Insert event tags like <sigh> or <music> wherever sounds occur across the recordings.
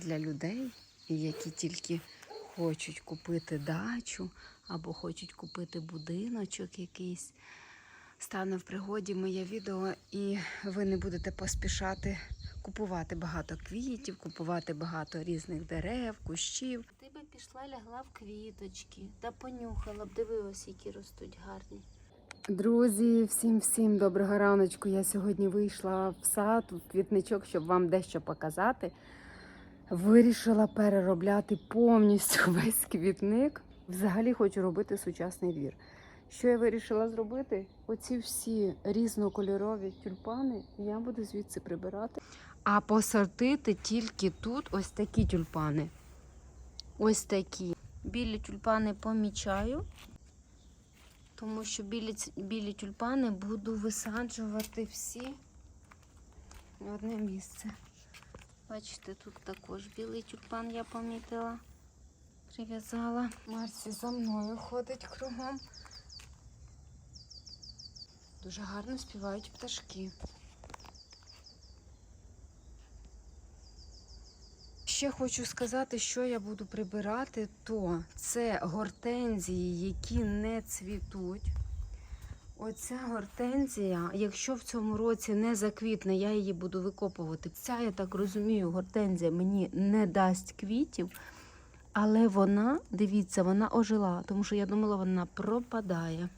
для людей, які тільки хочуть купити дачу або хочуть купити будиночок якийсь. Стане в пригоді моє відео, і ви не будете поспішати купувати багато квітів, купувати багато різних дерев, кущів. Ти би пішла, лягла в квіточки та понюхала б, дивилась, які ростуть гарні. Друзі, всім всім доброго раночку. Я сьогодні вийшла в сад, в квітничок, щоб вам дещо показати. Вирішила переробляти повністю <laughs> весь квітник. Взагалі хочу робити сучасний двір. Що я вирішила зробити? Оці всі різнокольорові тюльпани я буду звідси прибирати. А посадити тільки тут ось такі тюльпани. Ось такі. Білі тюльпани помічаю, тому що білі, білі тюльпани буду висаджувати всі в одне місце. Бачите, тут також білий тюльпан я помітила, прив'язала. Марсі за мною ходить кругом. Дуже гарно співають пташки. Ще хочу сказати, що я буду прибирати, то це гортензії, які не цвітуть. Оця гортензія, якщо в цьому році не заквітне, я її буду викопувати. Ця, я так розумію, гортензія мені не дасть квітів. Але вона, дивіться, вона ожила, тому що я думала, вона пропадає.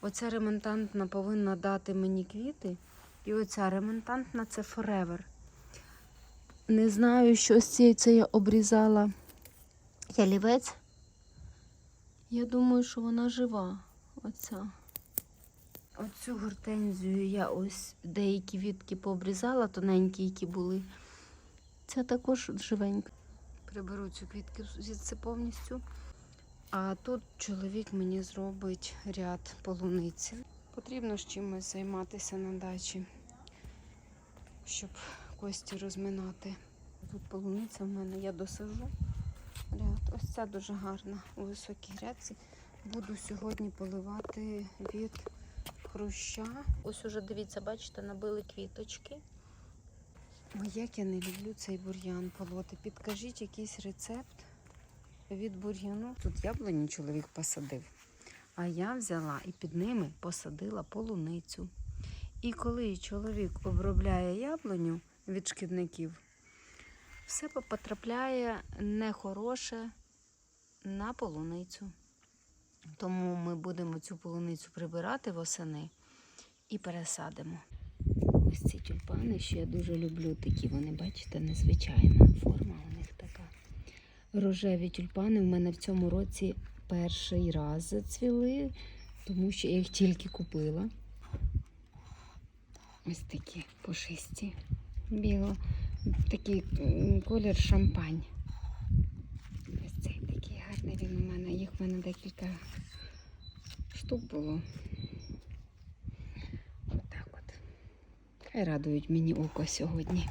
Оця ремонтантна повинна дати мені квіти. І оця ремонтантна це Forever. Не знаю, що з цієї це я обрізала ялівець. Я думаю, що вона жива. Оця. Оцю гортензію я ось деякі вітки пообрізала, тоненькі, які були. Ця також живенька. Приберу цю квітку звідси повністю. А тут чоловік мені зробить ряд полуниці. Потрібно ж чимось займатися на дачі, щоб кості розминати. Тут полуниця в мене я досажу ряд. Ось ця дуже гарна у високій грядці. Буду сьогодні поливати від хруща. Ось уже дивіться, бачите, набили квіточки. Ой, як я не люблю цей бур'ян полоти. Підкажіть якийсь рецепт від бур'яну. Тут яблуні чоловік посадив, а я взяла і під ними посадила полуницю. І коли чоловік обробляє яблуню від шкідників, все потрапляє нехороше на полуницю. Тому ми будемо цю полуницю прибирати восени і пересадимо. Ось ці тюльпани, що я дуже люблю, такі вони, бачите, незвичайна форма у них така. Рожеві тюльпани в мене в цьому році перший раз зацвіли, тому що я їх тільки купила. Ось такі пушисті. Біло, такий колір шампань. Ось цей такий гарний він у мене. Їх в мене декілька штук було. Отак от. Хай радують мені око сьогодні.